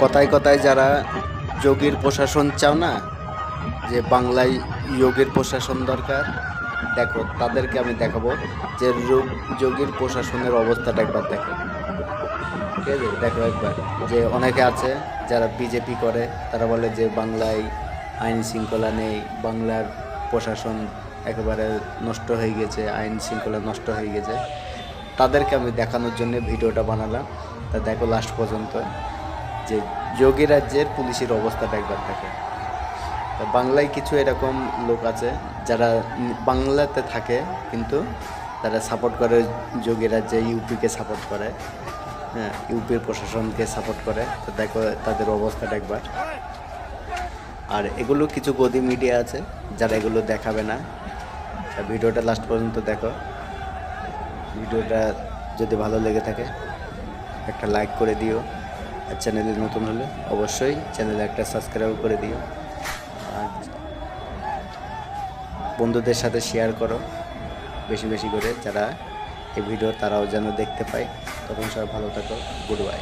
কথায় কথায় যারা যোগীর প্রশাসন চাও না, যে বাংলায় যোগের প্রশাসন দরকার, দেখো, তাদেরকে আমি দেখাবো যে রোগ- যোগীর প্রশাসনের অবস্থাটা একবার দেখো। ঠিক আছে? দেখো একবার। যে অনেকে আছে যারা বিজেপি করে, তারা বলে যে বাংলায় আইন শৃঙ্খলা নেই, বাংলার প্রশাসন একেবারে নষ্ট হয়ে গেছে, আইন শৃঙ্খলা নষ্ট হয়ে গেছে। তাদেরকে আমি দেখানোর জন্য ভিডিওটা বানালাম। তা দেখো লাস্ট পর্যন্ত। যে যোগী রাজ্যের পুলিশের অবস্থাটা একবার থাকে তা বাংলায় কিছু এরকম লোক আছে যারা বাংলাতে থাকে, কিন্তু তারা সাপোর্ট করে যোগী রাজ্যে, ইউপিকে সাপোর্ট করে হ্যাঁ ইউপির প্রশাসনকে সাপোর্ট করে। তো দেখো তাদের অবস্থাটা একবার। আর এগুলো কিছু গদি মিডিয়া আছে, যারা এগুলো দেখাবে না। ভিডিওটা লাস্ট পর্যন্ত দেখো। ভিডিওটা যদি ভালো লেগে থাকে, একটা লাইক করে দিও। আর চ্যানেলে নতুন হলে অবশ্যই চ্যানেলে একটা সাবস্ক্রাইব করে দিও। আর বন্ধুদের সাথে শেয়ার করো। বেশি বেশি করে যারা এই ভিডিও তারাও যেন দেখতে পায়। তখন সবাই ভালো থাকো। Good bye